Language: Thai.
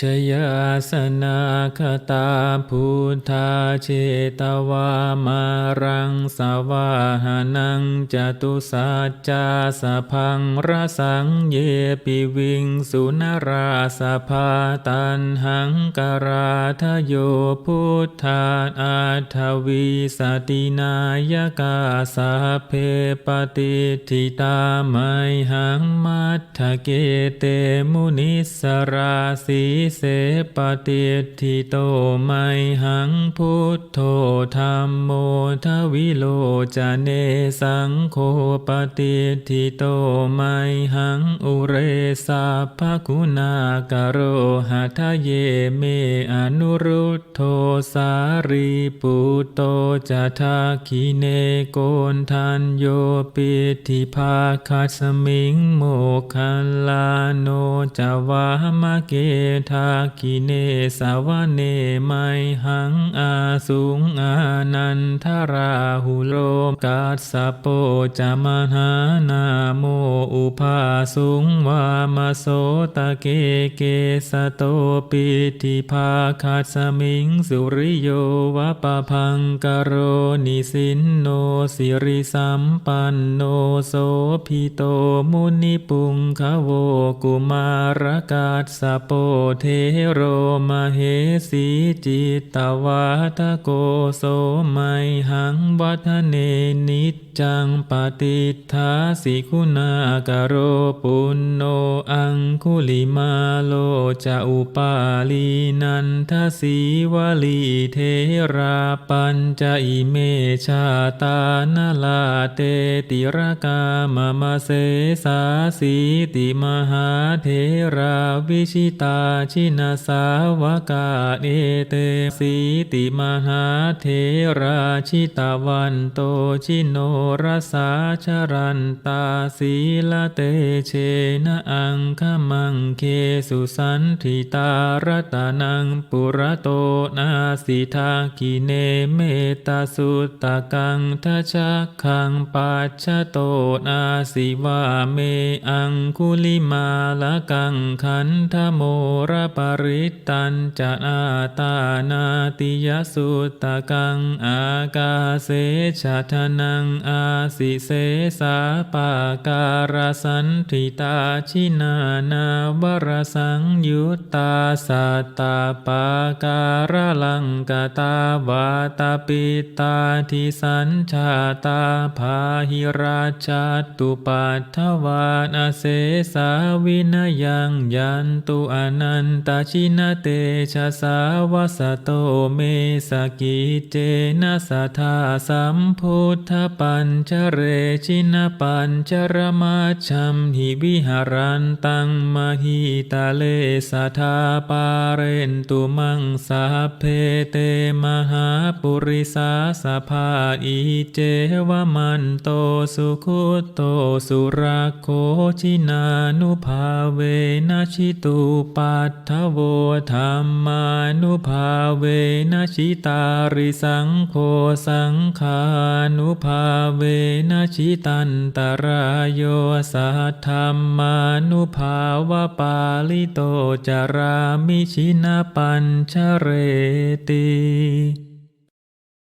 ชยาสนาคตาพุทธาเจตวามารังสวาหานังจตุสัจจาสพังรสังเยปิวิงสุนราสภาตันหังกราทโยพุทธาอาทวีสตินายกาสาเพปฏิทิตาไมหังมัทธเกเตมุนิสราสีเสปฏิทิโตไมหังพุทโธธรรมโมทวิโลจเนสังโฆปฏิทิโตไมหังอุเรสาภคุณากโรหะทะเยเมอนุรุตโทสารีปุตโตจะทาคิเนโกนทันโยปิธิภาคัสมิงโมคัลลาโนจวามะเกทาคิเนสาวเนไมหังอาสุงอานันทราหุโลกัสสะโปจามหานาโมอุภาสุงวามโสตะเกเกสะโตปิธิภาคัสมิงสุริโยวะปะพังกโรนิสินโนสิริสัมปันโนโสภิโตมุนิปุงคะโวกุมารกัสสะโปเททโรมเหสีจิตตวาทโกโสไมหังวัฒเนนิจจังปฏิทาสิคุณากโรปุณโนอังคุลิมาโลจะอุปาลีนันทสีวลีเทราปัญจอิเมชาตานาลาเตติรกามมะเสสาสีติมหาเทราวิชิตาชินาสาวกาเอเตสีติมหาเทราชิตาวันโตชิโนรสาชรันตาสีละเตเชนะอังคมังเคสุสันทิตารตานังปุระโตนาสิทากิเนเมตาสุตตะกังทัชคังปัจฉโตนาสิวาเมอังคุลิมาละกังขันธโมรระปริตตันจะอาตานาติยสุตตะกังอากาเสชะทนังอาสิเสสาปาการสันทิตาชินานาวรสังยุตตาสัตตาปาการลังกตาวาตาปิตาทิสัญชาตาพาหิราชาตุปัทวานาเสสาวินยังยันตุอนันตชินเตชะสาวสโตเมสกิเจนะสัทธาสัมพุทธปัญจเรชินปัญจรมาชัมหิวิหารันตังมหิตาเลสัทธาปาเรนตุมังสาเพเตมหาปุริสาสภาอีเจวมันโตสุขุโตสุราโคชินานุภาเวนะชิตุปัทโวธรรมานุภาเวนะชิตาริสังโฆสังขานุภาเวนะชิตันตรายโยสัทธรรมานุภาวะปาลิโตจารามิชินาปัญชเรติ